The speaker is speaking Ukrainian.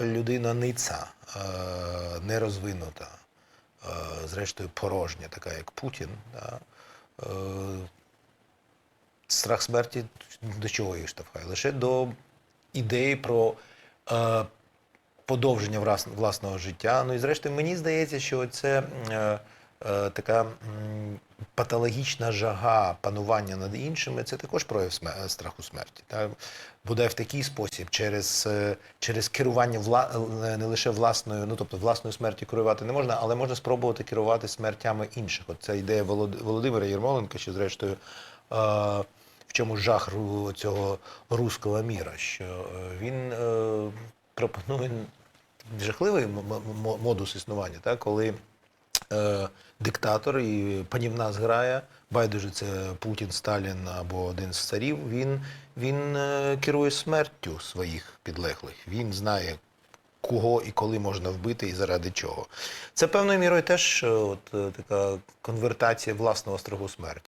людина ниця, е, нерозвинута, е, зрештою порожня, така як Путін. Е, страх смерті до чого їх штовхає? Лише до ідеї про е, подовження власного життя. Ну і зрештою, мені здається, що це е, е, така патологічна жага панування над іншими, це також прояв сме- страху смерті. Та? Буде в такий спосіб, через, е, через керування вла, е, не лише власною, ну тобто власною смертю керувати не можна, але можна спробувати керувати смертями інших. От ця ідея Волод- Володимира Єрмоленка, що зрештою. Е, в чому жах цього руського міра, що е, він е, пропонує жахливий м- м- модус існування, так? коли е, диктатор і панівна зграя, байдуже це Путін, Сталін або один з царів, він, він е, керує смертю своїх підлеглих. Він знає, кого і коли можна вбити і заради чого. Це певною мірою теж е, от, така конвертація власного страху смерті.